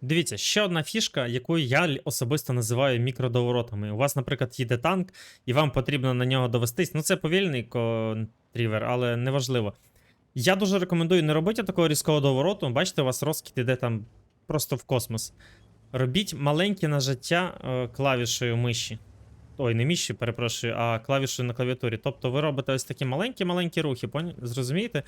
Дивіться, ще одна фішка, яку я особисто називаю мікродоворотами. У вас, наприклад, їде танк, і вам потрібно на нього довестись. Ну, це повільний контрівер, але неважливо. Я дуже рекомендую не робити такого різкого довороту. Бачите, у вас розкид іде там просто в космос. Робіть маленьке нажаття е, клавішею миші. Ой, не миші, перепрошую, а клавішою на клавіатурі. Тобто ви робите ось такі маленькі-маленькі рухи, зрозумієте?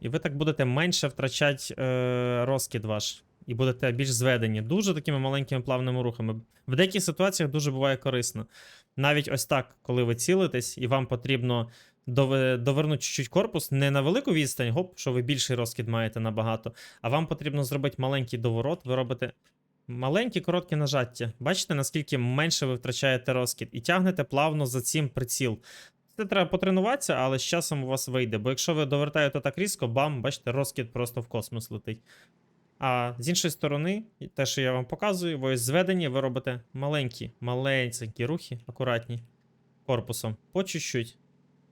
І ви так будете менше втрачати е, розкид ваш. І будете більш зведені. Дуже такими маленькими плавними рухами. В деяких ситуаціях дуже буває корисно. Навіть ось так, коли ви цілитесь, і вам потрібно довернути чуть-чуть корпус, не на велику відстань, гоп, що ви більший розкид маєте набагато, а вам потрібно зробити маленький доворот, ви робите маленькі короткі нажаття. Бачите, наскільки менше ви втрачаєте розкид, і тягнете плавно за цим приціл. Це треба потренуватися, але з часом у вас вийде. Бо якщо ви довертаєте так різко, бам, бачите, розкид просто в космос летить. А з іншої сторони, те, що я вам показую, ви ось ви робите маленькі, маленькі рухи, акуратні, корпусом, по чуть-чуть.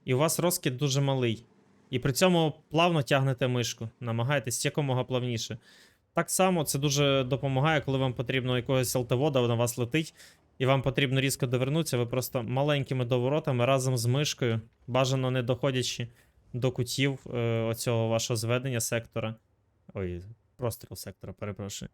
І у вас розкид дуже малий. І при цьому плавно тягнете мишку, намагаєтесь якомога плавніше. Так само це дуже допомагає, коли вам потрібно якогось алтовода на вас летить, і вам потрібно різко довернутися, ви просто маленькими доворотами разом з мишкою, бажано не доходячи до кутів е, оцього вашого зведення сектора. Ой, простріл сектора, перепрошую.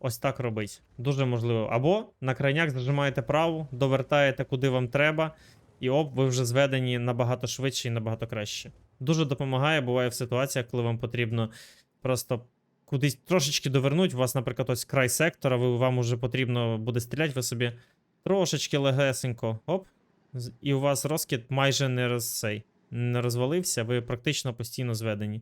Ось так робить. Дуже можливо. Або на крайняк зажимаєте праву, довертаєте куди вам треба, і оп, ви вже зведені набагато швидше і набагато краще. Дуже допомагає, буває в ситуаціях, коли вам потрібно просто кудись трошечки довернуть. У вас, наприклад, ось край сектора, ви, вам уже потрібно буде стріляти, ви собі трошечки легесенько, оп, і у вас розкид майже не роз, не розвалився, ви практично постійно зведені.